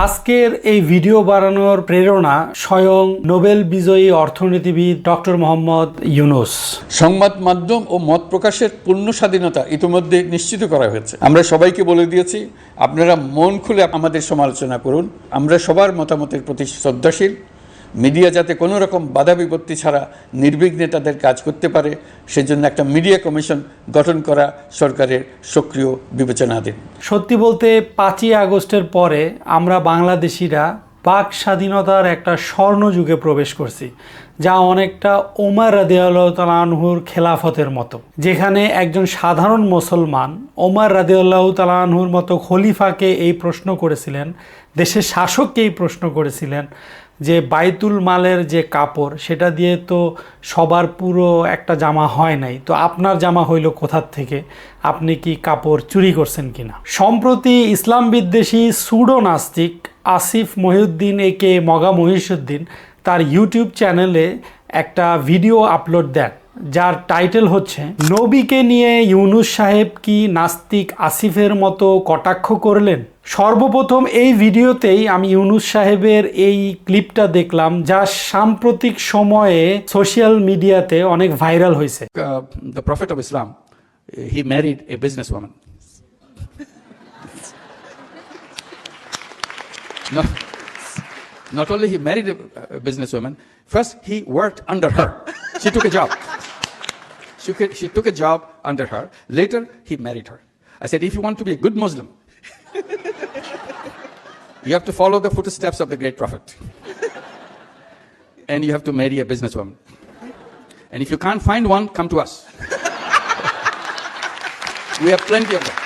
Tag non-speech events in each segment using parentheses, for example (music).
আজকের এই ভিডিও বানানোর প্রেরণা স্বয়ং নোবেল বিজয়ী অর্থনীতিবিদ ডক্টর মোহাম্মদ ইউনুস। সংবাদ মাধ্যম ও মত প্রকাশের পূর্ণ স্বাধীনতা ইতিমধ্যে নিশ্চিত করা হয়েছে। আমরা সবাইকে বলে দিয়েছি, আপনারা মন খুলে আমাদের সমালোচনা করুন। আমরা সবার মতামতের প্রতি শ্রদ্ধাশীল। মিডিয়া যাতে কোনো রকম বাধা বিপত্তি ছাড়া নির্বিঘ্নে তাদের কাজ করতে পারে, সেজন্য একটা মিডিয়া কমিশন গঠন করা সরকারের সক্রিয় বিবেচনাধীন সত্যি বলতে পাঁচই আগস্টের পরে আমরা বাংলাদেশিরা বাক স্বাধীনতার একটা স্বর্ণযুগে প্রবেশ করছি, যা অনেকটা ওমার রাদিয়াল্লাহ তালানহুর খেলাফতের মতো, যেখানে একজন সাধারণ মুসলমান ওমর রাদিয়াল্লাহ তালানহুর মতো খলিফাকে এই প্রশ্ন করেছিলেন, দেশের শাসককে এই প্রশ্ন করেছিলেন যে বাইতুল মালের যে কাপড়, সেটা দিয়ে তো সবার পুরো একটা জামা হয় নাই। তো আপনার জামা হইল কোথার থেকে? আপনি কি কাপড় চুরি করছেন কিনা? সম্প্রতি ইসলাম বিদ্বেষী সুডো নাস্তিক আসিফ মহিউদ্দিন একে মগা মহিষুদ্দিন তার ইউটিউব চ্যানেলে একটা ভিডিও আপলোড দেন। যার টাইটেল হচ্ছে নবীকে নিয়ে ইউনুস সাহেব কি নাস্তিক আসিফের মতো কটাক্ষ করলেন সর্বপ্রথম এই ভিডিওতেই আমি ইউনুস সাহেবের এই ক্লিপটা দেখলাম যা সাম্প্রতিক সময়ে সোশ্যাল মিডিয়াতে অনেক ভাইরাল হয়েছে the prophet business women Not only he married a business woman, first. She took a job. She, she took a job under her. Later, he married her. I said, if you want to be a good Muslim, (laughs) you have to follow the footsteps of the great Prophet. and you have to marry a businesswoman. And if you can't find one, come to us. (laughs) we have plenty of them.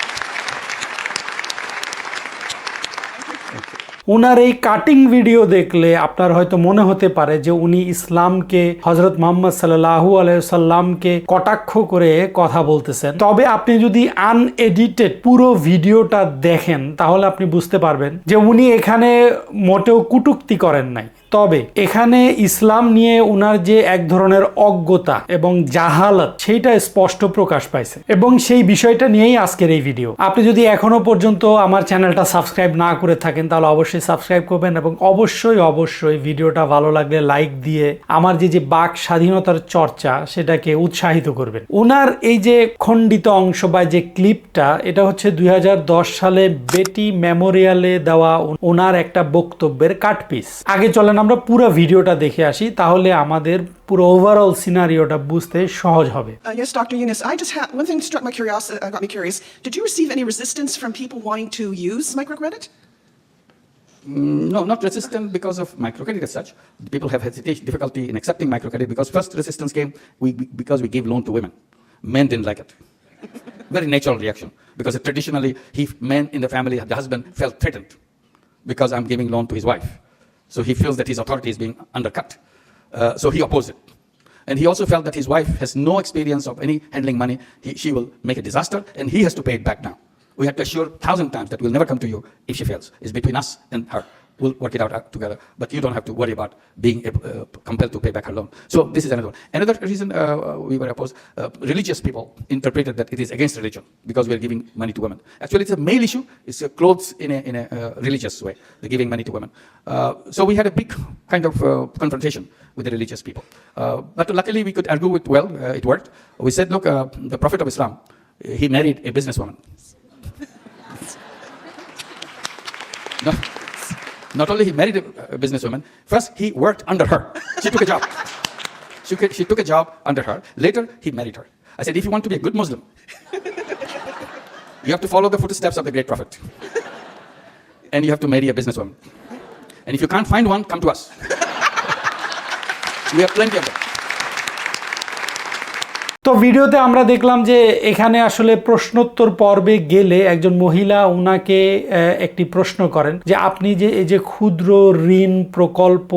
উনার এই cutting video দেখলে আপনার হয়তো মনে হতে পারে যে উনি ইসলামকে হজরত মোহাম্মদ সাল্লাহু আলাইসাল্লামকে কটাক্ষ করে কথা বলতেছেন। তবে আপনি যদি আনএডিটেড পুরো ভিডিওটা দেখেন, তাহলে আপনি বুঝতে পারবেন যে উনি এখানে মোটেও কুটুক্তি করেন নাই। তবে এখানে ইসলাম নিয়ে উনার যে এক ধরনের অজ্ঞতা এবং জাহালত, সেইটা স্পষ্ট প্রকাশ পাইছে। এবং সেই বিষয়টা নিয়েই আজকের এই ভিডিও। আপনি যদি এখনও পর্যন্ত আমার চ্যানেলটা সাবস্ক্রাইব না করে থাকেন, তাহলে অবশ্যই সাবস্ক্রাইব করবেন এবং অবশ্যই অবশ্যই ভিডিওটা ভালো লাগলে লাইক দিয়ে আমার যে যে বাক স্বাধীনতার চর্চা, সেটাকে উৎসাহিত করবেন। ওনার এই যে খণ্ডিত অংশ বা যে ক্লিপটা, এটা হচ্ছে দুই হাজার দশ সালে বেটি মেমোরিয়ালে দেওয়া ওনার একটা বক্তব্যের কাট পিস আগে চলেন আমরা পুরো ভিডিওটা দেখে আসি তাহলে আমাদের পুরো ওভারঅল সিনারিওটা বুঝতে সহজ হবে Uh, yes, Dr. Eunice. I just had one thing struck my curiosity, uh, got me curious. Did you receive any resistance from people wanting to use microcredit? Mm, No, not resistant because of microcredit as such. People have hesitation, difficulty in accepting microcredit because first resistance came we, we- because we gave loan to women. Men didn't like it. (laughs) Very natural reaction because traditionally, he, men in the family, the husband felt threatened because I'm giving loan to his wife. So he feels that his authority is being undercut. Uh, so he opposed it. And he also felt that his wife has no experience of any handling money. He, she will make a disaster and he has to pay it back now. We have to assure thousand times that we'll never come to you if she fails. It's between us and her. We'll work it out uh, together. But you don't have to worry about being able, uh, compelled to pay back her loan. So this is another one. Another reason uh, we were opposed, uh, religious people interpreted that it is against religion because we are giving money to women. Actually, it's a male issue. It's uh, clothes in a, in a uh, religious way. They're giving money to women. Uh, so we had a big kind of uh, confrontation with the religious people. Uh, but luckily, we could argue it well. Uh, it worked. We said, look, uh, the Prophet of Islam, he married a businesswoman. (laughs) No, not only he married a, businesswoman, first he worked under her. (laughs) She took a job. She, she took a job under her. Later, he married her. I said, if you want to be a good Muslim, you have to follow the footsteps of the great Prophet. And you have to marry a businesswoman. And if you can't find one, come to us. (laughs) we have plenty of them. তো ভিডিওতে আমরা দেখলাম যে এখানে আসলে প্রশ্নোত্তর পর্বে গেলে একজন মহিলা ওনাকে একটি প্রশ্ন করেন যে আপনি যে, এই যে ক্ষুদ্র ঋণ প্রকল্প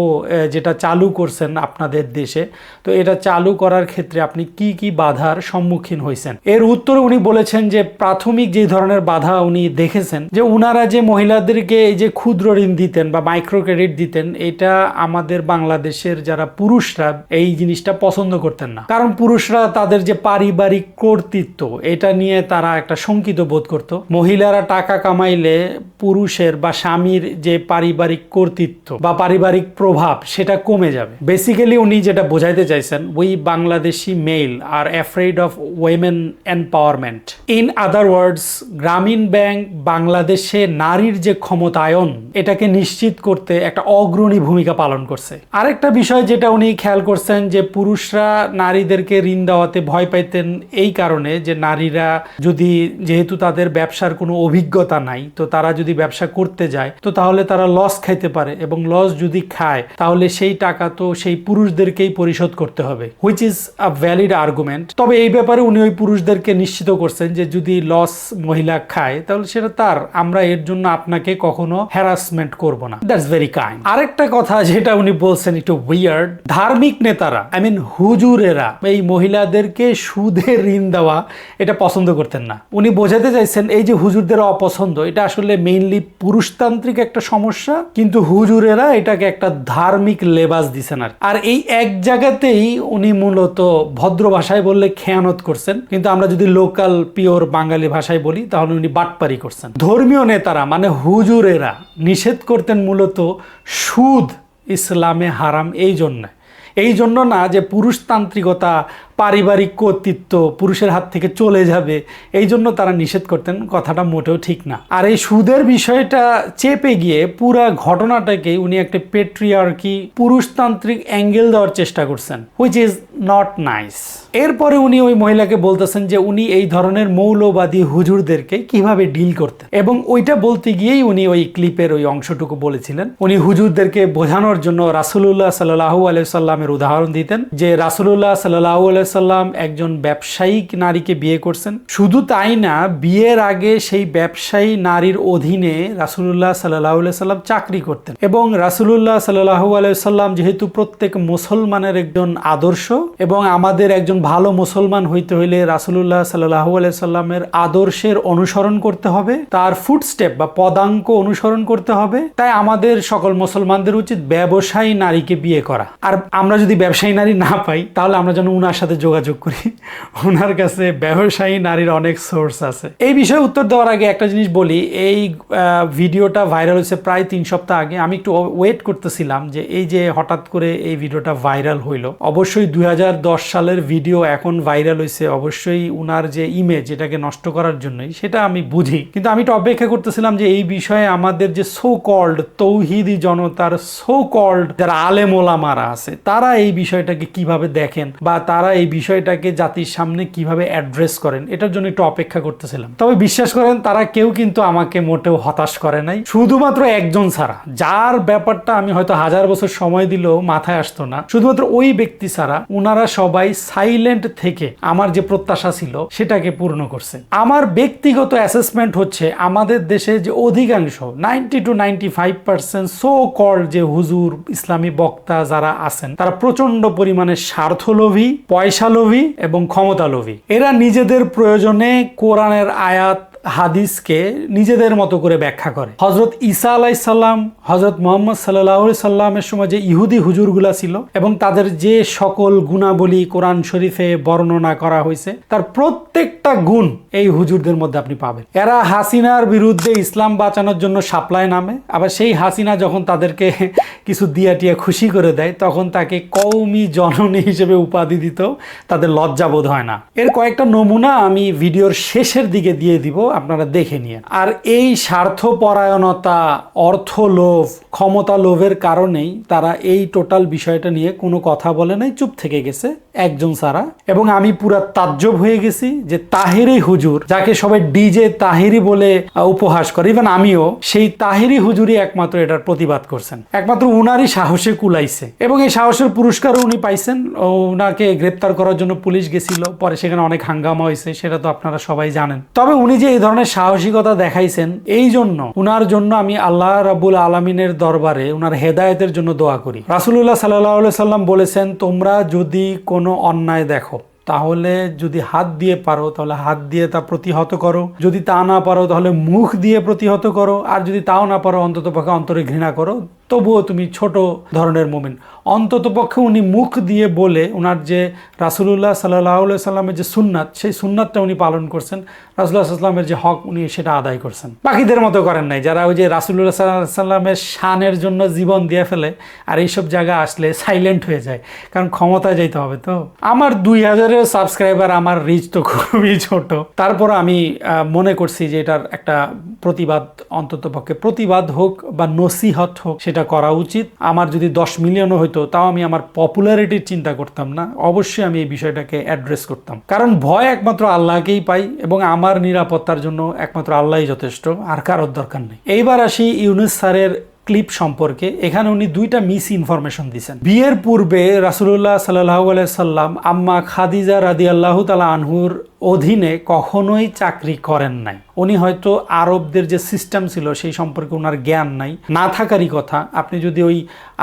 যেটা চালু করছেন আপনাদের দেশে, তো এটা চালু করার ক্ষেত্রে আপনি কি কি বাধার সম্মুখীন হয়েছেন? এর উত্তরে উনি বলেছেন যে প্রাথমিক যে ধরনের বাধা উনি দেখেছেন যে উনারা যে মহিলাদেরকে এই যে ক্ষুদ্র ঋণ দিতেন বা মাইক্রো ক্রেডিট দিতেন, এটা আমাদের বাংলাদেশের যারা পুরুষরা এই জিনিসটা পছন্দ করতেন না। কারণ পুরুষরা তাদের তাদের যে পারিবারিক কর্তৃত্ব, এটা নিয়ে তারা একটা শঙ্কিত বোধ করত। মহিলারা টাকা কামাইলে পুরুষের বা স্বামীর যে পারিবারিক কর্তৃত্ব বা পারিবারিক প্রভাব, সেটা কমে যাবে। বেসিক্যালি উনি যেটা বোঝাইতে চাইছেন we Bangladeshi male are afraid of women empowerment in other words Grameen Bank বাংলাদেশে নারীর যে ক্ষমতায়ন, এটাকে নিশ্চিত করতে একটা অগ্রণী ভূমিকা পালন করছে। আরেকটা বিষয় যেটা উনি খেয়াল করছেন যে পুরুষরা নারীদেরকে ঋণ দেওয়াতে ভয় পাইতেন এই কারণে যে নারীরা যদি যেহেতু তাদের ব্যবসার কোনো অভিজ্ঞতা নাই, তো তারা যদি ব্যবসা করতে যায়, তো তাহলে তারা লস খাইতে পারে এবং লস যদি খায়, তাহলে সেই টাকা তো সেই পুরুষদেরকেই পরিশোধ করতে হবে which is a valid argument তবে এই ব্যাপারে উনি ওই পুরুষদেরকে নিশ্চিত করছেন যে যদি লস মহিলা খায়, তাহলে সেটা তার, আমরা এর জন্য আপনাকে কখনো হ্যারাসমেন্ট করব না। দ্যাটস ভেরি কাইন্ড আরেকটা কথা যেটা উনি বলছেন একটু উইয়ার্ড ধার্মিক নেতারা আই মিন হুজুরেরা, এই মহিলাদেরকে সুদে ঋণ দেওয়া এটা পছন্দ করতেন না। উনি বোঝাতে চাইছেন, এই যে হুজুরদের অপছন্দ, এটা আসলে মেইনলি পুরুষতান্ত্রিক একটা সমস্যা, কিন্তু হুজুরেরা এটাকে একটা ধার্মিক লেবাস দিছেন আর আর এই এক জায়গাতেই উনি মূলত ভদ্র ভাষায় বললে খেয়ানত করছেন, কিন্তু আমরা যদি লোকাল পিওর বাঙালি ভাষায় বলি, তাহলে উনি বাটপারি করছেন। ধর্মীয় নেতারা মানে হুজুরেরা নিষেধ করতেন মূলত সুদ ইসলামে হারাম এই জন্য। এই জন্য না যে পুরুষতান্ত্রিকতা পারিবারিক কর্তৃত্ব, পুরুষের হাত থেকে চলে যাবে, এই জন্য তারা নিষেধ করতেন, কথাটা মোটেও ঠিক না। আর এই সুদের বিষয়টা চেপে গিয়ে পুরা ঘটনাটাকে উনি একটা পেট্রিয়ার্কি পুরুষতান্ত্রিক অ্যাঙ্গেল দেওয়ার চেষ্টা করছেন হুইচ ইজ নট নাইস এরপরে উনি ওই মহিলাকে বলতেছেন যে উনি এই ধরনের মৌলবাদী হুজুরদেরকে কীভাবে ডিল করতেন। এবং ওইটা বলতে গিয়েই উনি ওই ক্লিপের ওই অংশটুকু বলেছিলেন। উনি হুজুরদেরকে বোঝানোর জন্য রাসুলুল্লাহ সাল্লাহু আলাইসাল্লামের উদাহরণ দিতেন, যে রাসুল্লাহ সাল্লাহু আলাইসাল্লাম একজন ব্যবসায়িক নারীকে বিয়ে করছেন। শুধু তাই না, বিয়ের আগে সেই ব্যবসায়ী নারীর অধীনে রাসুলুল্লাহ সাল্লাহ সাল্লাম চাকরি করতেন এবং রাসুলুল্লাহ সাল্লাহু আলাইসাল্লাম যেহেতু প্রত্যেক মুসলমানের একজন আদর্শ এবং আমাদের একজন ভালো মুসলমান হইতে হইলে রাসুলুল্লাহ সাল্লাহু আলাইসাল্লামের আদর্শের অনুসরণ করতে হবে, তার ফুটস্টেপ বা পদাঙ্ক অনুসরণ করতে হবে। তাই আমাদের সকল মুসলমানদের উচিত ব্যবসায়ী নারীকে বিয়ে করা। আর আমরা যদি ব্যবসায়ী নারী না পাই, তাহলে আমরা যেন উনার সাথে যোগাযোগ করি। ওনার কাছে ব্যবসায়ী নারীর অনেক সোর্স আছে। এই বিষয়ে উত্তর দেওয়ার আগে একটা জিনিস বলি, এই ভিডিওটা ভাইরাল হয়েছে প্রায় তিন সপ্তাহ আগে। আমি একটু ওয়েট করতেছিলাম যে এই যে হঠাৎ করে এই ভিডিওটা ভাইরাল হইল, অবশ্যই দুই হাজার দশ সালের ভিডিও এখন ভাইরাল হয়েছে অবশ্যই উনার যে ইমেজ এটাকে নষ্ট করার জন্যই, সেটা আমি বুঝি। কিন্তু আমি একটু অপেক্ষা করতেছিলাম যে এই বিষয়ে আমাদের যে সো কল্ড তৌহিদি জনতার সো কল্ড যারা আলেম ওলামারা আছে, তারা এই বিষয়টাকে কীভাবে দেখেন বা তারা এই বিষয়টাকে জাতির সামনে কীভাবে অ্যাড্রেস করেন, এটার জন্য একটু অপেক্ষা করতেছিলাম। তবে বিশ্বাস করেন, তারা কেউ কিন্তু আমাকে মোটেও হতাশ করে নাই। শুধুমাত্র একজন ছাড়া, যার ব্যাপারটা আমি হয়তো হাজার বছর সময় দিলেও মাথায় আসতো না, শুধুমাত্র ওই ব্যক্তি ছাড়া উনারা সবাই সাইলেন্ট থেকে আমার যে প্রত্যাশা ছিল, সেটাকে পূর্ণ করছে। আমার ব্যক্তিগত অ্যাসেসমেন্ট হচ্ছে, আমাদের দেশে যে অধিকাংশ ninety two ninety five percent so call যে হুজুর, ইসলামী বক্তা যারা আছেন, তারা প্রচণ্ড পরিমাণে স্বার্থলোভী পয়সালোভী এবং ক্ষমতালোভী। এরা নিজেদের প্রয়োজনে কোরআনের আয়াত, হাদিসকে নিজেদের মতো করে ব্যাখ্যা করে। হজরত ঈসা আলাইসাল্লাম হজরত মোহাম্মদ সাল্লাহ সাল্লামের সময় যে ইহুদি হুজুরগুলা ছিল এবং তাদের যে সকল গুণাবলী কোরআন শরীফে বর্ণনা করা হয়েছে, তার প্রত্যেকটা গুণ এই হুজুরদের মধ্যে আপনি পাবেন। এরা হাসিনার বিরুদ্ধে ইসলাম বাঁচানোর জন্য সাপ্লাই নামে, আবার সেই হাসিনা যখন তাদেরকে (laughs) কিছু দিয়া টিয়া খুশি করে দেয়, তখন তাকে কৌমি জননী হিসেবে উপাধি দিত তাদের লজ্জাবোধ হয় না। এর কয়েকটা নমুনা আমি ভিডিওর শেষের দিকে দিয়ে দিব, আপনারা দেখে নিয়ে আর এই স্বার্থপরায়ণতা অর্থ লোভ ক্ষমতা লোভের কারণেই তারা এই টোটাল বিষয়টা নিয়ে কোনো কথা বলে নাই, চুপ থেকে গেছে। একজন সারা। এবং আমি পুরা তাজ্জব হয়ে গেছি যে তাহেরি হুজুর, যাকে সবাই ডিজে তাহেরি বলে উপহাস করে ইভেন আমিও, সেই তাহেরি হুজুরই একমাত্র এটার প্রতিবাদ করছেন। একমাত্র উনারই সাহসে কুলাইছে। এবং এই সাহসের পুরস্কারও উনি পাইছেন। ও উনাকে গ্রেপ্তার করার জন্য পুলিশ গেছিল। পরে সেখানে অনেক হাঙ্গামা হয়েছে, সেটা তো আপনারা সবাই জানেন। তবে উনি যে এই ধরনের সাহসিকতা দেখাইছেন, এই জন্য উনার জন্য আমি আল্লাহ রাবুল আলমিনের দরবারে উনার হেদায়তের জন্য দোয়া করি। রাসুল্লাহ সাল্লাহ সাল্লাম বলেছেন, তোমরা যদি কোনো অন্যায় দেখো। তাহলে যদি হাত দিয়ে পারো, তাহলে হাত দিয়ে তা প্রতিহত করো। যদি তা না পারো, তাহলে মুখ দিয়ে প্রতিহত করো। আর যদি তাও না পারো অন্তত পক্ষে অন্তরে ঘৃণা করো। তবুও তুমি ছোট ধরনের মুমিন। অন্তত পক্ষে উনি মুখ দিয়ে বলে ওনার যে রাসুলুল্লাহ সাল্লাহ সাল্লামের যে সুন্নাত, সেই সুন্নাতটা উনি পালন করছেন। রাসুল্লাহ সাল্লামের যে হক উনি সেটা আদায় করছেন। বাকিদের মতো করেন নাই। যারা ওই যে রাসুল্লাহ সাল্লাহ সাল্লামের শানের জন্য জীবন দিয়ে ফেলে আর এইসব জায়গা আসলে সাইলেন্ট হয়ে যায়, কারণ ক্ষমতায় যাইতে হবে তো। আমার দুই হাজারের সাবস্ক্রাইবার আমার রিচ তো খুবই ছোট। তারপর আমি মনে করছি যে এটার একটা প্রতিবাদ অন্তত পক্ষে, প্রতিবাদ হোক বা নসিহত হোক, সেটা করা উচিত। আমার যদি দশ মিলিয়নও হইতো, তাও আমি আমার পপুলারিটির চিন্তা করতাম না। অবশ্যই আমি এই বিষয়টাকে অ্যাড্রেস করতাম। কারণ ভয় একমাত্র আল্লাহকেই পাই এবং আমার নিরাপত্তার জন্য একমাত্র আল্লাহই যথেষ্ট, আর কারোর দরকার নেই। এইবার আসি ইউনুস স্যারের ক্লিপ সম্পর্কে, এখানে উনি দুইটা মিস ইনফরমেশন দিয়েছেন বিয়ের পূর্বে রাসুলুল্লাহ সাল্লাহ সাল্লাম আম্মা খাদিজা রাদি আল্লাহ তালা আনহুর অধীনে কখনোই চাকরি করেন নাই। উনি হয়তো আরবদের যে সিস্টেম ছিল, সেই সম্পর্কে ওনার জ্ঞান নাই। না থাকারই কথা, আপনি যদি ওই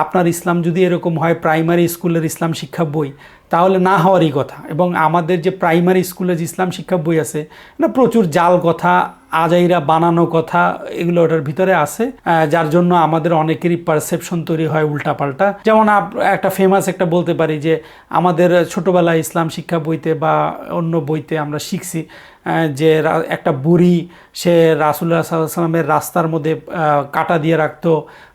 আপনার ইসলাম যদি এরকম হয়, প্রাইমারি স্কুলের ইসলাম শিক্ষা বই, তাহলে না হওয়ারই কথা। এবং আমাদের যে প্রাইমারি স্কুলে যে ইসলাম শিক্ষা বই আছে না প্রচুর জাল কথা আজাইরা বানানো কথা এগুলো ওটার ভিতরে আছে যার জন্য আমাদের অনেকেরই পারসেপশন তৈরি হয় উল্টাপাল্টা। যেমন একটা ফেমাস একটা বলতে পারি যে, আমাদের ছোটবেলায় ইসলাম শিক্ষা বইতে বা অন্য বইতে আমরা শিখছি যে একটা বুড়ি, সে রাসুল্লাহ সাল্লামের রাস্তার মধ্যে কাটা দিয়ে রাখতো।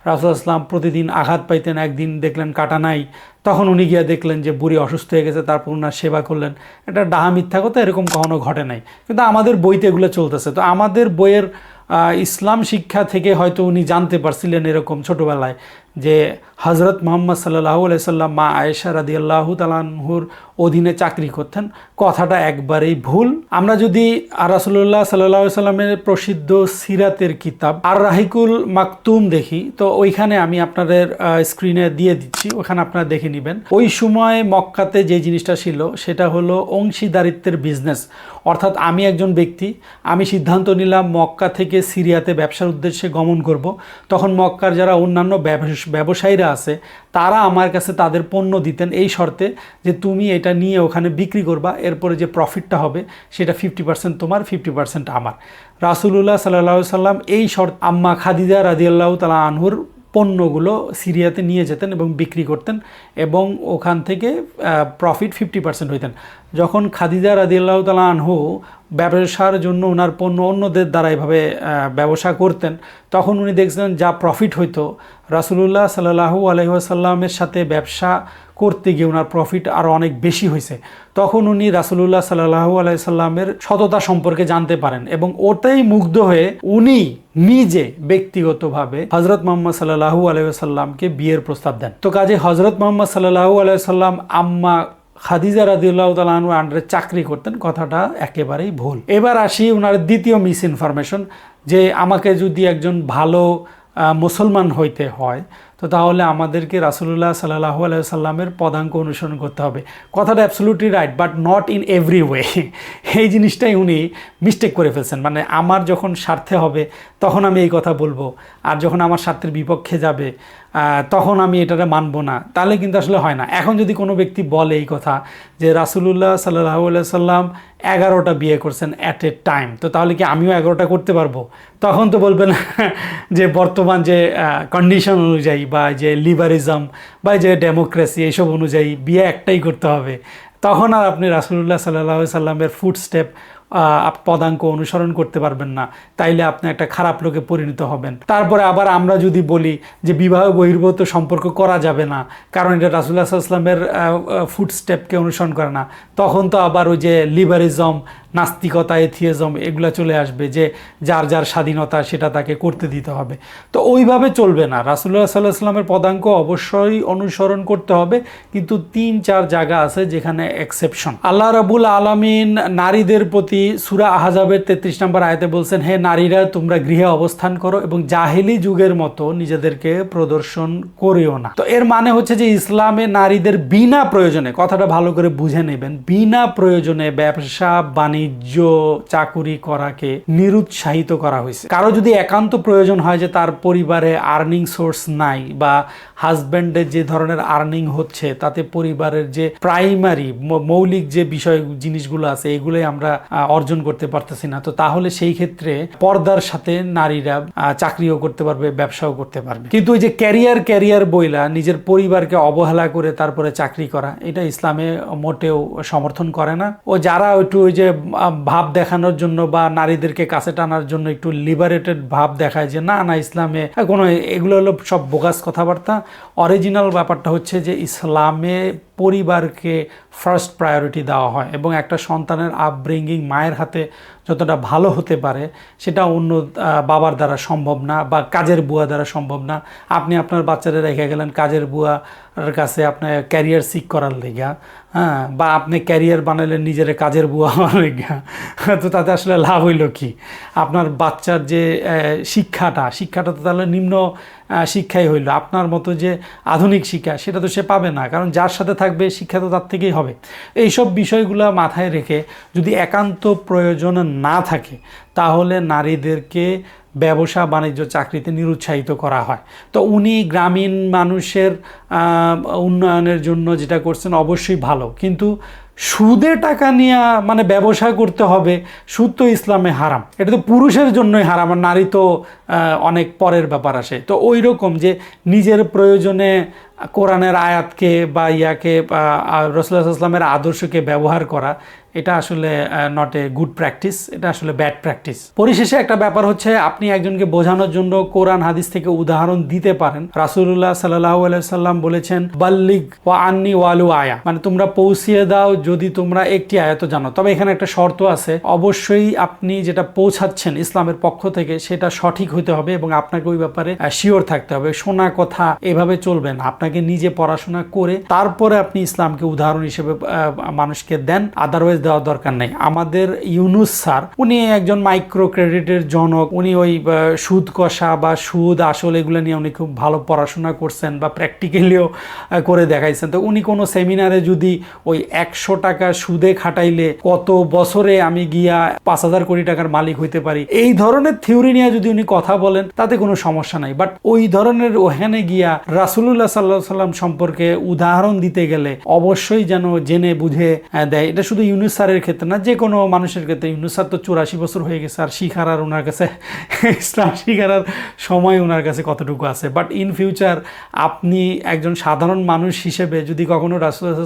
রাসুল্লাহ সাল্লাম প্রতিদিন আঘাত পাইতেন, একদিন দেখলেন কাটা নাই। তখন উনি গিয়ে দেখলেন যে বুড়ি অসুস্থ হয়ে গেছে, তারপর ওনার সেবা করলেন। এটা ডাহা মিথ্যা কথা এরকম কখনো ঘটে নাই। কিন্তু আমাদের বইতে এগুলো চলতেছে। তো আমাদের বইয়ের ইসলাম শিক্ষা থেকে হয়তো উনি জানতে পারছিলেন এরকম ছোটোবেলায় যে হজরত মোহাম্মদ সাল্লাহ সাল্লাম, মা আয়েশা রাদি আল্লাহ তালাহুর অধীনে চাকরি করতেন। কথাটা একবারেই ভুল। আমরা যদি রাসুল্লাহ সাল্লাহ সাল্লামের প্রসিদ্ধ সিরাতের কিতাব আর রাহিকুল মাকতুম দেখি, তো ওইখানে আমি আপনাদের স্ক্রিনে দিয়ে দিচ্ছি, ওখানে আপনারা দেখে নেবেন। ওই সময় মক্কাতে যে জিনিসটা ছিল, সেটা হলো অংশীদারিত্বের বিজনেস অর্থাৎ আমি একজন ব্যক্তি, আমি সিদ্ধান্ত নিলাম মক্কা থেকে সিরিয়াতে ব্যবসার উদ্দেশ্যে গমন করব। তখন মক্কার যারা অন্যান্য ব্যবস- ব্যবসায়ীরা আছে, তারা আমার কাছে তাদের পণ্য দিতেন এই শর্তে যে তুমি এটা নিয়ে ওখানে বিক্রি করবা, এরপরে যে প্রফিটটা হবে সেটা ফিফটি পার্সেন্ট তোমার ফিফটি পার্সেন্ট আমার। রাসুলুল্লাহ সাল্লাহ সাল্লাম এই শর্ত, আম্মা খাদিজা রাদিয়াল্লাহ তালা আনহুর পণ্যগুলো সিরিয়াতে নিয়ে যেতেন এবং বিক্রি করতেন এবং ওখান থেকে প্রফিট ফিফটি পার্সেন্ট হইতেন। যখন খাদিজা রাদিয়াল্লাহ তালা আনহু ব্যবসার জন্য ওনার পণ্য অন্যদের দ্বারা এভাবে ব্যবসা করতেন। তখন উনি দেখছিলেন যা প্রফিট হইতো, রাসুলুল্লাহ সাল্লাহু আলহিহাসাল্লামের সাথে ব্যবসা করতে গিয়ে ওনার প্রফিট আরও অনেক বেশি হয়েছে তখন উনি রাসুলুল্লাহ সাল্লাহু আলাইসাল্লামের সততা সম্পর্কে জানতে পারেন এবং ওটাই মুগ্ধ হয়ে উনি নিজে ব্যক্তিগতভাবে হজরত মোহাম্মদ সাল্লাহু আলাইসাল্লামকে বিয়ের প্রস্তাব দেন। তো কাজে হজরত মোহাম্মদ সাল্লাহু আলাইসাল্লাম আম্মা খাদিজা রাদিউল্লাহ তালু আন্ডারে চাকরি করতেন, কথাটা একেবারেই ভুল। এবার আসি ওনার দ্বিতীয় মিস ইনফরমেশন যে আমাকে যদি একজন ভালো মুসলমান হইতে হয়, তো তাহলে আমাদেরকে রাসুলুল্লাহ সাল্লাহ সাল্লামের পদাঙ্ক অনুসরণ করতে হবে। কথাটা absolutely right but not in every way এই জিনিসটাই উনি মিস্টেক করে ফেলছেন। মানে আমার যখন স্বার্থে হবে, তখন আমি এই কথা বলব। আর যখন আমার স্বার্থের বিপক্ষে যাবে তখন আমি এটারে মানবো না। তাহলে কিন্তু আসলে হয় না। এখন যদি কোনো ব্যক্তি বলে এই কথা যে রাসুলুল্লাহ সাল্লাহ সাল্লাম এগারোটা বিয়ে করছেন অ্যাট এ টাইম তো তাহলে কি আমিও এগারোটা করতে পারব? তখন তো বলবেন (laughs) যে বর্তমান যে কন্ডিশন অনুযায়ী বা যে লিবারিজম বা যে ডেমোক্রেসি এইসব অনুযায়ী বিয়ে একটাই করতে হবে। তখন আর আপনি রাসুলুল্লাহ সাল্লাহ সাল্লামের ফুড স্টেপ পদাঙ্ক অনুসরণ করতে পারবেন না। তাইলে আপনি একটা খারাপ লোকে পরিণত হবেন। তারপরে আবার আমরা যদি বলি যে বিবাহ বহির্ভূত সম্পর্ক করা যাবে না, কারণ এটা রাসুল্লাহ সাল্লামের ফুড স্টেপকে অনুসরণ করে না। তখন তো আবার ওই যে লিবারিজম নাস্তিকতা এথিয়েজম এগুলো চলে আসবে যে যার যার স্বাধীনতা সেটা তাকে করতে দিতে হবে। তো ওইভাবে চলবে না। রাসুল্লাহ সাল্লাহ সাল্লামের পদাঙ্ক অবশ্যই অনুসরণ করতে হবে, কিন্তু তিন চার জায়গা আছে যেখানে এক্সেপশন আল্লাহ রাবুল আলমিন নারীদের প্রতি সুরা আহাজাবের তেত্রিশ নম্বর আয়তে বলছেন, হে নারীরা, তোমরা গৃহে অবস্থান করো এবং জাহেলি যুগের মতো নিজেদেরকে প্রদর্শন করিও না। তো এর মানে হচ্ছে যে ইসলামে নারীদের বিনা প্রয়োজনে, কথাটা ভালো করে বুঝে নেবেন, বিনা প্রয়োজনে ব্যবসা, বাণিজ্য, চাকুরি করাকে নিরুৎসাহিত করা হয়েছে। কারও যদি একান্ত প্রয়োজন হয় যে তার পরিবারে আর্নিং সোর্স নাই বা হাজব্যান্ডের যে ধরনের আর্নিং হচ্ছে, তাতে পরিবারের যে প্রাইমারি মৌলিক যে বিষয়, জিনিসগুলো আছে, এগুলোই আমরা অর্জন করতে পারতেছি না। তো তাহলে সেই ক্ষেত্রে পর্দার সাথে নারীরা চাকরিও করতে পারবে, ব্যবসাও করতে পারবে। কিন্তু ওই যে ক্যারিয়ার ক্যারিয়ার বইলা, নিজের পরিবারকে অবহেলা করে তারপরে চাকরি করা, এটা ইসলামে মোটেও সমর্থন করে না। ও যারা একটু ওই যে ভাব দেখানোর জন্য বা নারীদেরকে কাছে টানার জন্য একটু লিবারেটেড ভাব দেখায় যে, না না, ইসলামে কোনো, এগুলো হলো সব বোগাস কথাবার্তা। অরিজিনাল ব্যাপারটা হচ্ছে যে, ইসলামে পরিবারকে ফার্স্ট প্রায়োরিটি দেওয়া হয় এবং একটা সন্তানের আপব্রিঙ্গিং মায়ের হাতে যতটা ভালো হতে পারে সেটা অন্য বাবার দ্বারা সম্ভব না বা কাজের বুয়া দ্বারা সম্ভব না। আপনি আপনার বাচ্চারা রেখে গেলেন কাজের বুয়ার কাছে আপনার ক্যারিয়ার সিক করার লেগা। হ্যাঁ বা আপনি ক্যারিয়ার বানালেন নিজের কাজের বুয়া হওয়ার তো তাতে আসলে লাভ হইল কি? আপনার বাচ্চার যে শিক্ষাটা শিক্ষাটা তো তাহলে নিম্ন শিক্ষাই হইল। আপনার মতো যে আধুনিক শিক্ষা, সেটা তো সে পাবে না, কারণ যার সাথে থাকবে, শিক্ষা তো তার থেকেই হবে। এইসব বিষয়গুলো মাথায় রেখে যদি একান্ত প্রয়োজন না থাকে, তাহলে নারীদেরকে ব্যবসা বাণিজ্য চাকরিতে নিরুৎসাহিত করা হয়। তো উনি গ্রামীণ মানুষের উন্নয়নের জন্য যেটা করছেন অবশ্যই ভালো। কিন্তু সুদে টাকা নিয়ে মানে ব্যবসা করতে হবে, সুদ তো ইসলামে হারাম। এটা তো পুরুষের জন্যই হারাম আর নারী তো অনেক পরের ব্যাপার আসে। তো ওই রকম যে নিজের প্রয়োজনে কোরআনের আয়াতকে বা ইয়াকে রসুল্লাহ ইসলামের আদর্শকে ব্যবহার করা এটা আসলে নট এ গুড প্র্যাকটিস এটা আসলে ব্যাড প্র্যাকটিস পরিশেষে একটা ব্যাপার হচ্ছে, আপনি একজনকে বোঝানোর জন্য কোরআন হাদিস থেকে উদাহরণ দিতে পারেন। রাসুল্লাহ সাল্লাহ সাল্লাম বলেছেন, বাল্লিগ ও আন্নি ওয়ালু আয়া। মানে তোমরা পৌঁছিয়ে দাও যদি তোমরা একটি আয়াত জানো। তবে এখানে একটা শর্ত আছে, অবশ্যই আপনি যেটা পৌঁছাচ্ছেন ইসলামের পক্ষ থেকে, সেটা সঠিক হতে হবে এবং আপনাকে ওই ব্যাপারে শিওর থাকতে হবে। শোনা কথা এভাবে চলবে না। আপনাকে নিজে পড়াশোনা করে তারপরে আপনি ইসলামকে উদাহরণ হিসেবে মানুষকে দেন। আদারওয়াইজ দেওয়ার দরকার নেই। আমাদের ইউনুস স্যার, উনি একজন মাইক্রো ক্রেডিটের জনক, উনি ওই সুদ কষা বা সুদ আসল এগুলো নিয়ে উনি খুব ভালো পড়াশোনা করছেন বা প্র্যাকটিক্যালিও করে দেখাইছেন। তো উনি কোনো সেমিনারে যদি ওই একশো টাকা সুদে খাটাইলে কত বছরে আমি গিয়া পাঁচ হাজার কোটি টাকার মালিক হইতে পারি? এই ধরনের থিওরি নিয়ে যদি উনি কথা বলেন, তাতে কোনো সমস্যা নাই। বাট ওই ধরনের ওখানে গিয়া রাসুলুল্লাহ সাল্লাহ সাল্লাম সম্পর্কে উদাহরণ দিতে গেলে অবশ্যই যেন জেনে বুঝে দেয়। এটা শুধু ইউনুস স্যারের ক্ষেত্রে না যে কোনো মানুষের ক্ষেত্রে ইউনুস স্যার তো চুরাশি বছর হয়ে গেছে আর শিখার আর ওনার কাছে ইসলাম শিখার আর সময় ওনার কাছে কতটুকু আছে? বাট ইন ফিউচার আপনি একজন সাধারণ মানুষ হিসেবে যদি কখনো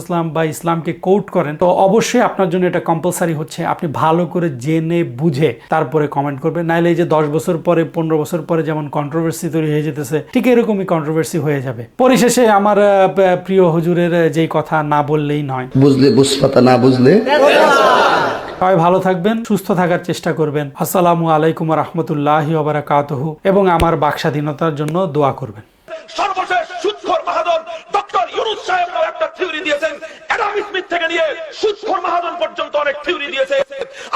ইসলাম বা ইসলামকে কোট করেন তো অবশ্যই আপনার জন্য এটা কম্পালসারি হচ্ছে। আপনি ভালো করে জেনে বুঝে তারপরে কমেন্ট করবেন। নাইলে এই যে দশ বছর পরে পনেরো বছর পরে যেমন কন্ট্রোভার্সি তৈরি হয়ে যেতেছে ঠিক এরকমই কন্ট্রোভার্সি হয়ে যাবে। পরিশেষে আমার প্রিয় হুজুরের যেই কথা না বললেই নয়। বুঝলে বুঝপাতা না বুঝলে? সবাই ভালো থাকবেন সুস্থ থাকার চেষ্টা করবেন। আসসালামু আলাইকুম রহমতুল্লাহি ওবরাকাতহু এবং আমার বাক স্বাধীনতার জন্য দোয়া করবেন। সর্বশেষ সুৎখর মাহাজন ডক্টর ইউনুস সাহেব একটা থিওরি দিয়েছেন। অ্যাডাম স্মিথ থেকে নিয়ে সুৎখর পর্যন্ত অনেক থিওরি দিয়েছে।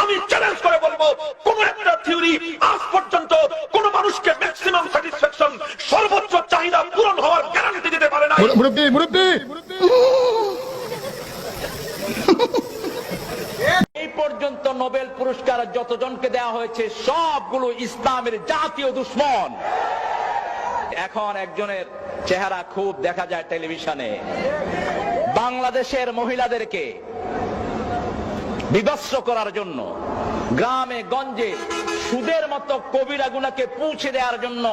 আমি চ্যালেঞ্জ করে বলব কোন একটা থিওরি আজ পর্যন্ত কোন মানুষকে ম্যাক্সিমাম স্যাটিসফ্যাকশন সর্বোচ্চ চাহিদা পূরণ হওয়ার গ্যারান্টি দিতে পারে না মুরব্বী মুরব্বী এই পর্যন্ত নোবেল পুরস্কার হয়েছে সবগুলো ইসলামের জাতীয় দুশ্মন। এখন একজনের চেহারা খুব দেখা যায় টেলিভিশনে। বাংলাদেশের মহিলাদেরকে বিভৎস করার জন্য, গ্রামে, গঞ্জে সুদের মতো কবিরা গুনাকে পৌঁছে দেওয়ার জন্য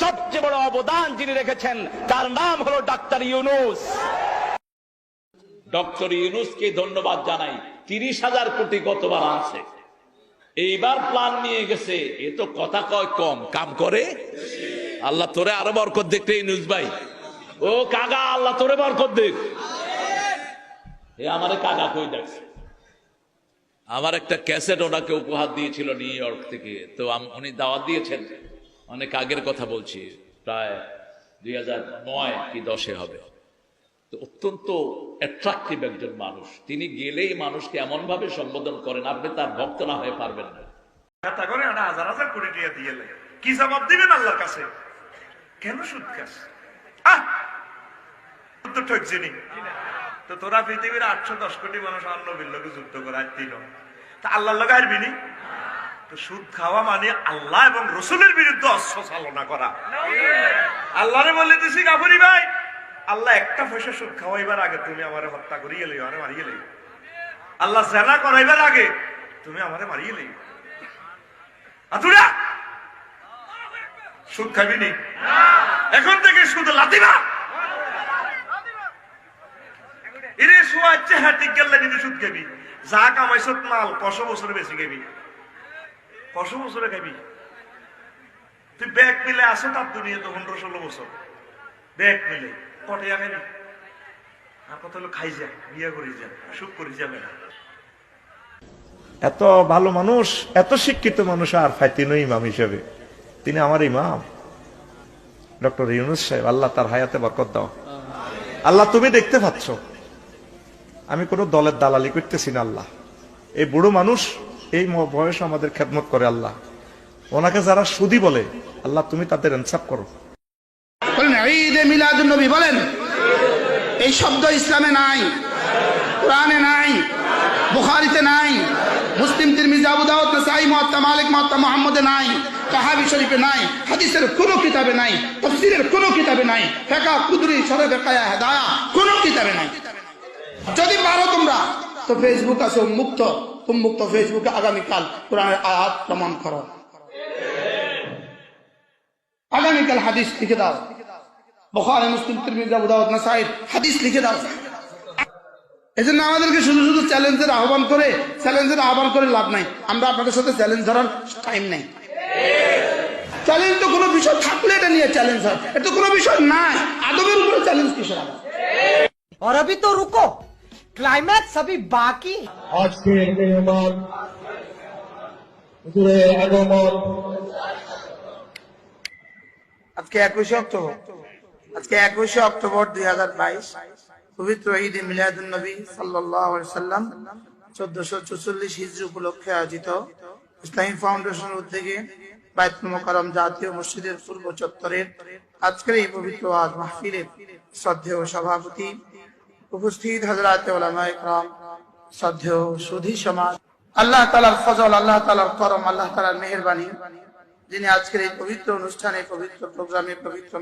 সবচেয়ে বড় অবদান যিনি রেখেছেন, তার নাম হলো ডাক্তার ইউনুস। ডক্টর ইউনুসকে ধন্যবাদ জানাই। তিরিশ হাজার কোটি গতবার আছে এইবার প্ল্যান নিয়ে গেছে। এ তো কথা কয় কম। কাম করে? আল্লাহ তোরে আরও বরকত দেখতে নিউজ ভাই। ও কাগা আল্লাহ তোরে বরকত দেখ এ আমারে কাগা কই দেখছে? আমার একটা ক্যাসেট ওনাকে উপহার দিয়েছিল নিউ ইয়র্ক থেকে। তো উনি দাওয়াত দিয়েছেন। অনেক আগের কথা বলছি। প্রায় দুই হাজার নয় কি দশে হবে। অত্যন্ত অ্যাট্রাকটিভ একজন মানুষ। তিনি গেলেই মানুষকে এমন ভাবে সম্বোধন করেন আপনি তার ভক্ত না হয়ে পারবেন না। করে হাজার হাজার কোটি টাকা দিয়ে কি জবাব দিবেন আল্লাহর কাছে? কেন সুদ খাস তো তোরা পৃথিবীর আটশো দশ কোটি মানুষ অন্য বিল্লকে যুদ্ধ করার দিল। তা আল্লাহর লগে আসবি নি? তো সুদ খাওয়া মানে আল্লাহ এবং রসুলের বিরুদ্ধে অস্ত্র চালনা করা। আল্লাহরে বলে দিছি গাফুরি ভাই। আল্লাহ একটা পয়সা সুদ খাওয়াইবার আগে তুমি আমার হত্যা করিয়ে লইও আরে মারিয়ে লইও। আল্লাহ জেনা করাইবার আগে তুমি আমারে মারিয়ে লেগে আতুরা! সুদ খাবি নি? এখন থেকে সুদ লাতিবা। এরে সোয়াচ্ছে হাতি গেলে কিন্তু সুদ খাবি। যা কামাইছত মাল কশ বছরে বেশি খাবি। কশ বছরে খাবি। তুই ব্যাগ মিলে আসো তার দুনিয়া তো পনেরো ষোলো বছর। ব্যাগ মিলে। কটিয়া খাবি আর কত হলো খাই যা বিয়ে করি যা সুখ করি যাবে না। এত ভালো মানুষ, এত শিক্ষিত মানুষ আর ফাইতিনো ইমাম হিসেবে। তিনি আমার ইমাম। ডক্টর ইউনুস সাহেব, আল্লাহ তার হায়াতে বরকত দাও। আল্লাহ, তুমি দেখতে পাচ্ছ, আমি কোনো দলের দালালি করতেছি না আল্লাহ। এই বুড়ো মানুষ, এই বয়স আমাদের খেদমত করে আল্লাহ। ওনাকে যারা সুদি বলে, আল্লাহ তুমি তাদের ইনসাফ করো। বলেন, ঈদে মিলাদুন নবী বলেন, এই শব্দ ইসলামে নাই, কোরআনে নাই, বুখারিতে নাই, মুসলিম, তিরমিজি, আবু দাউদ, নাসাই, মুয়াত্তা, মালিক, মুয়াত্তা, মুহাম্মদে নাই, তাহাবি শরীফে নাই, হাদিসের কোনো কিতাবে নাই, তাফসীরের কোনো কিতাবে নাই ফিকহ কুদরি শরহ বেকায়া হেদায়া, কোনো কিতাবে নাই। যদি পারো তোমরা, তো ফেসবুক আছে উন্মুক্ত উন্মুক্ত ফেসবুকে আগামীকাল কোরআনের আয়াত প্রমাণ করো। আগামীকাল হাদিস লিখে দাও। বখারে মুসলিম তিরমিজি আবু দাউদ নাসাই হাদিস লিখে দাও এজন্য আমাদেরকে শুধু শুধু চ্যালেঞ্জের আহ্বান করে চ্যালেঞ্জের আহ্বান করে লাভ নাই আমরা আপনাদের সাথে চ্যালেঞ্জ ধরার টাইম নেই চ্যালেঞ্জ তো কোনো বিষয় থাকলে এটা নিয়ে চ্যালেঞ্জ হয় এটা তো কোনো বিষয় নাই আদবের উপরে চ্যালেঞ্জ কিসের আবার और अभी तो रुको क्लाइमैक्स अभी बाकी है আজকের মেহমান হুজুরে আগমন আজকে একুশে অক্টোবর আজকে একুশে অক্টোবর দুই হাজার বাইশ, পবিত্র ঈদ মিলাদুল নবী সাল্লাম চোদ্দশো চুচল্লিশ হিজরি উপলক্ষে আয়োজিত ইসলামী ফাউন্ডেশনের উদ্যোগে জাতীয় মসজিদের আজকের এই পবিত্র আজ সভাপতি উপস্থিত সমাজ, আল্লাহ তালার ফজল, আল্লাহ তালার করম, আল্লাহ তালার মেহরবানি, যিনি আজকের এই পবিত্র অনুষ্ঠানে, পবিত্র প্রোগ্রামে, পবিত্র